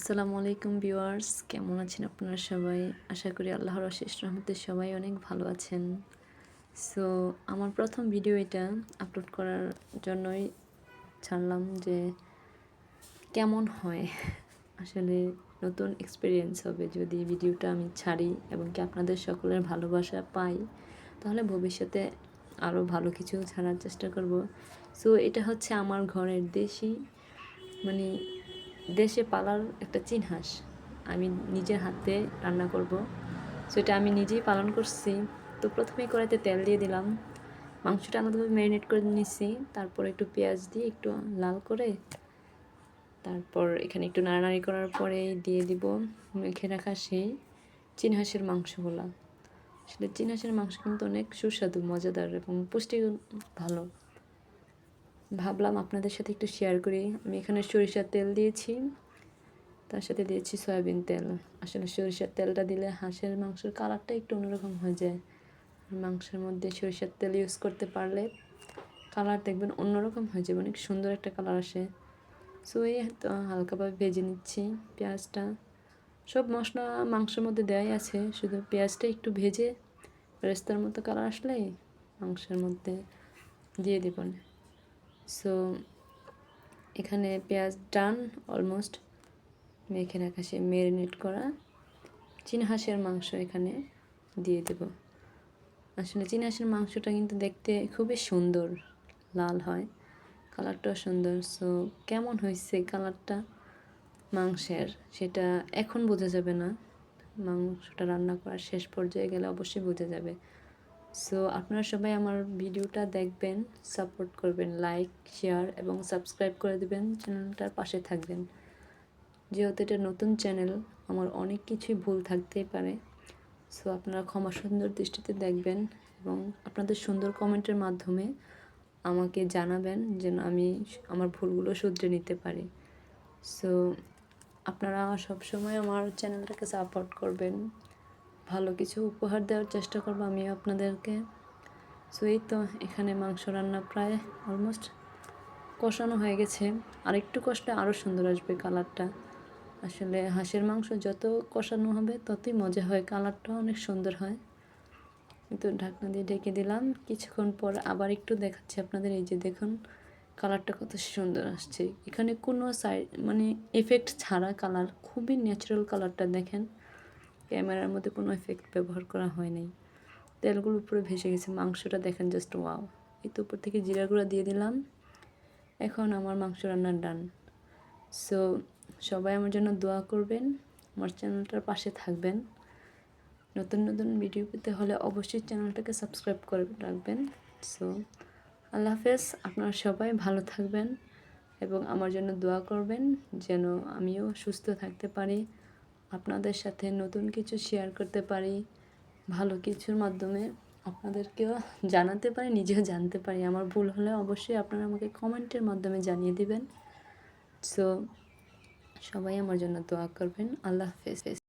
আসসালামু আলাইকুম ভিউয়ার্স, কেমন আছেন আপনারা সবাই? আশা করি আল্লাহর অশেষ রহমতে সবাই অনেক ভালো আছেন। সো আমার প্রথম ভিডিও এটা আপলোড করার জন্যই ছাড়লাম যে কেমন হয়। আসলে নতুন এক্সপিরিয়েন্স হবে যদি ভিডিওটা আমি ছাড়ি এবং কি আপনাদের সকলের ভালোবাসা পাই, তাহলে ভবিষ্যতে আরও ভালো কিছু ছাড়ার চেষ্টা করব। সো এটা হচ্ছে আমার ঘরের দেশি মানে দেশে পালার একটা চিনহাস। আমি নিজের হাতে রান্না করব। সো এটা আমি নিজেই পালন করছি। তো প্রথমেই কড়াইতে তেল দিয়ে দিলাম। মাংসটা আলাদাভাবে ম্যারিনেট করে নিচ্ছি তারপর একটু পেঁয়াজ দিয়ে একটু লাল করে তারপর এখানে একটু নাড়ানাড়ি করার পরে দিয়ে দিব মেখে রাখা সেই চিনহাসের মাংসগুলা। আসলে চিনহাসের মাংস কিন্তু অনেক সুস্বাদু, মজাদার এবং পুষ্টি ভালো। ভাবলাম আপনাদের সাথে একটু শেয়ার করি। আমি এখানে সরিষার তেল দিয়েছি, তার সাথে দিয়েছি সয়াবিন তেল। আসলে সরিষার তেলটা দিলে হাঁসের মাংসের কালারটা একটু অন্যরকম হয়ে যায়। মাংসের মধ্যে সরিষার তেল ইউজ করতে পারলে কালার দেখবেন অন্যরকম হয়ে যাবে, অনেক সুন্দর একটা কালার আসে। সো এই হালকাভাবে ভেজে নিচ্ছি পেঁয়াজটা। সব মশলা মাংসের মধ্যে দেওয়াই আছে, শুধু পেঁয়াজটা একটু ভেজে রেস্তার মতো কালার আসলেই মাংসের মধ্যে দিয়ে দেবেন। সো এখানে পেঁয়াজ ডান অলমোস্ট মেখে রাখা সে ম্যারিনেট করা। হাঁসের মাংস এখানে দিয়ে দেব। আসলে চীন হাঁসের মাংসটা কিন্তু দেখতে খুবই সুন্দর, লাল হয়। কালারটাও সুন্দর। সো কেমন হয়েছে কালারটা মাংসের, সেটা এখন বোঝা যাবে না। মাংসটা রান্না করার শেষ পর্যায়ে গেলে অবশ্যই বোঝা যাবে। সো আপনারা সবাই আমার ভিডিওটা দেখবেন সাপোর্ট করবেন লাইক শেয়ার এবং সাবস্ক্রাইব করে দেবেন চ্যানেলটার পাশে থাকবেন। যেহেতু এটা নতুন চ্যানেল আমার অনেক কিছুই ভুল থাকতেই পারে। সো আপনারা ক্ষমা সুন্দর দৃষ্টিতে দেখবেন এবং আপনাদের সুন্দর কমেন্টের মাধ্যমে আমাকে জানাবেন যেন আমি আমার ভুলগুলো শুধরে নিতে পারি। সো আপনারা সবসময় আমার চ্যানেলটাকে সাপোর্ট করবেন। ভালো কিছু উপহার দেওয়ার চেষ্টা করব আমি আপনাদেরকে। সো এই তো এখানে মাংস রান্না প্রায় অলমোস্ট কষানো হয়ে গেছে। আর একটু কষলে আরও সুন্দর আসবে কালারটা। আসলে হাঁসের মাংস যত কষানো হবে, ততই মজা হয় কালারটা অনেক সুন্দর হয়। তো ঢাকনা দিয়ে ঢেকে দিলাম। কিছুক্ষণ পর আবার একটু দেখাচ্ছি আপনাদের, এই যে দেখুন কালারটা কত সুন্দর আসছে। এখানে কোনো সাইড মানে এফেক্ট ছাড়া কালার, খুবই ন্যাচারাল কালারটা দেখেন। ক্যামেরার মধ্যে কোনো এফেক্ট ব্যবহার করা হয় নাই। তেলগুলো উপরে ভেসে গেছে, মাংসটা দেখেন জাস্ট ওয়াও এই তো উপর থেকে জিরা গুঁড়া দিয়ে দিলাম। এখন আমার মাংস রান্নার ডান। সো সবাই আমার জন্য দোয়া করবেন, আমার চ্যানেলটার পাশে থাকবেন। নতুন নতুন ভিডিও পেতে হলে অবশ্যই চ্যানেলটাকে সাবস্ক্রাইব করে রাখবেন। সো আল্লাহ হাফেজ, আপনারা সবাই ভালো থাকবেন এবং আমার জন্য দোয়া করবেন, যেন আমিও সুস্থ থাকতে পারি। আপনাদের সাথে নতুন কিছু শেয়ার করতে পারি, ভালো কিছুর মাধ্যমে আপনাদেরকেও জানাতে পারি, নিজেও জানতে পারি। আমার ভুল হলে অবশ্যই আপনারা আমাকে কমেন্টের মাধ্যমে জানিয়ে দিবেন। সো সবাই আমার জন্য দোয়া করবেন। আল্লাহ হাফেজ।